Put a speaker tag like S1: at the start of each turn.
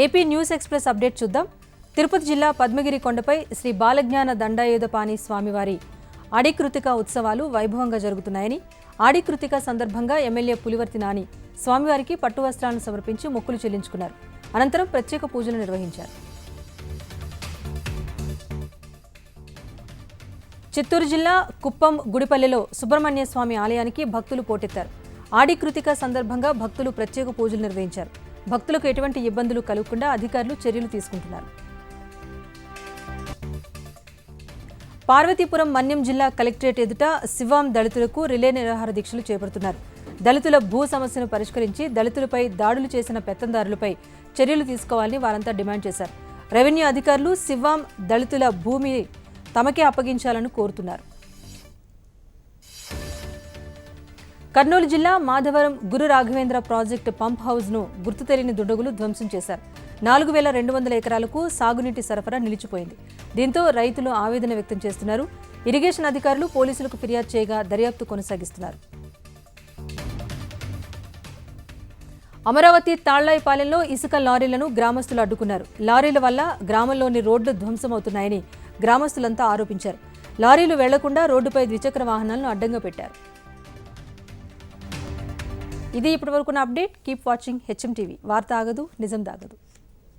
S1: AP news express update చూద్దాం. తిరుపతి జిల్లా పద్మగిరి కొండపై శ్రీ బాలజ్ఞాన దండాయుధపాణి స్వామివారి ఆడికృతిక ఉత్సవాలు వైభవంగా జరుగుతున్నాయని ఆడికృతిక సందర్భంగా ఎమ్మెల్యే పులివర్తి నాని స్వామివారికి పట్టు వస్త్రాలను సమర్పించి మొక్కులు చెల్లించుకున్నారు. అనంతరం ప్రత్యేక పూజలు నిర్వహించారు. చిత్తూరు జిల్లా కుప్పం గుడిపల్లెలో సుబ్రహ్మణ్య స్వామి ఆలయానికి భక్తులు పోటెత్తారు. ఆడికృతిక సందర్భంగా భక్తులు ప్రత్యేక పూజలు నిర్వహించారు. భక్తులకు ఎటువంటి ఇబ్బందులు కలగకుండా అధికారులు చర్యలు తీసుకుంటున్నారు. పార్వతీపురం మన్యం జిల్లా కలెక్టరేట్ ఎదుట శివాం దళితులకు రిలే నిరాహార దీక్షలు చేపడుతున్నారు. దళితుల భూ సమస్యను పరిష్కరించి దళితులపై దాడులు చేసిన పెత్తందారులపై చర్యలు తీసుకోవాలని వారంతా డిమాండ్ చేశారు. రెవెన్యూ అధికారులు శివాం దళితుల భూమి తమకే అప్పగించాలని కోరుతున్నారు. కర్నూలు జిల్లా మాధవరం గురు రాఘవేంద్ర ప్రాజెక్టు పంప్ హౌస్ను గుర్తు తెలియని దుండగులు ధ్వంసం చేశారు. నాలుగు వేల రెండు వందల ఎకరాలకు సాగునీటి సరఫరా నిలిచిపోయింది. దీంతో రైతులు ఆవేదన వ్యక్తం చేస్తున్నారు. ఇరిగేషన్ అధికారులు పోలీసులకు ఫిర్యాదు చేయగా దర్యాప్తు కొనసాగిస్తున్నారు. అమరావతి తాళ్ళాయిపాలెంలో ఇసుక లారీలను గ్రామస్తులు అడ్డుకున్నారు. లారీల వల్ల గ్రామంలోని రోడ్లు ధ్వంసమవుతున్నాయని గ్రామస్తులంతా ఆరోపించారు. లారీలు వెళ్ళకుండా రోడ్డుపై ద్విచక్ర వాహనాలను అడ్డంగా పెట్టారు. ఇది ఇప్పటివరకున్న update. Keep watching HM TV. వార్త ఆగదు నిజం దాగదు.